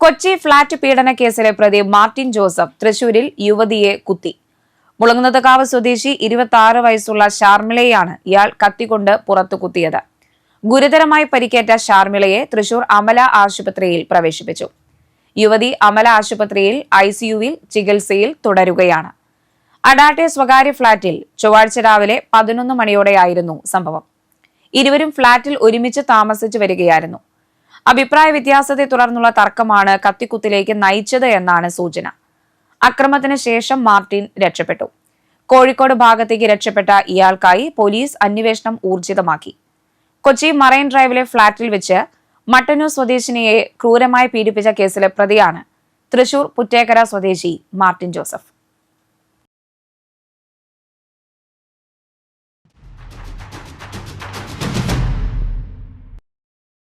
Kochi flat പീഡന കേസിലെ പ്രതി മാർട്ടിൻ ജോസഫ് തൃശൂരിൽ യുവതിയെ കുത്തി. മുളങ്ങുന്നതക്കാവ് സ്വദേശി ഇരുപത്തി ആറ് വയസ്സുള്ള ഷാർമിളയെയാണ് ഇയാൾ കത്തിക്കൊണ്ട് പുറത്തു കുത്തിയത്. ഗുരുതരമായി പരിക്കേറ്റ ഷാർമിളയെ തൃശൂർ അമല ആശുപത്രിയിൽ പ്രവേശിപ്പിച്ചു. യുവതി അമല ആശുപത്രിയിൽ ഐസിയുവിൽ ചികിത്സയിൽ തുടരുകയാണ്. അഡാട്ടെ സ്വകാര്യ ഫ്ളാറ്റിൽ ചൊവ്വാഴ്ച രാവിലെ പതിനൊന്ന് മണിയോടെയായിരുന്നു സംഭവം. ഇരുവരും ഫ്ളാറ്റിൽ ഒരുമിച്ച് താമസിച്ചു വരികയായിരുന്നു. അഭിപ്രായ വ്യത്യാസത്തെ തുടർന്നുള്ള തർക്കമാണ് കത്തിക്കുത്തിലേക്ക് നയിച്ചത് എന്നാണ് സൂചന. അക്രമത്തിന് ശേഷം മാർട്ടിൻ രക്ഷപ്പെട്ടു. കോഴിക്കോട് ഭാഗത്തേക്ക് രക്ഷപ്പെട്ട ഇയാൾക്കായി പോലീസ് അന്വേഷണം ഊർജിതമാക്കി. കൊച്ചി മറൈൻ ഡ്രൈവിലെ ഫ്ളാറ്റിൽ വെച്ച് മട്ടന്നൂർ സ്വദേശിനിയെ ക്രൂരമായി പീഡിപ്പിച്ച കേസിലെ പ്രതിയാണ് തൃശൂർ പുറ്റേക്കര സ്വദേശി മാർട്ടിൻ ജോസഫ്.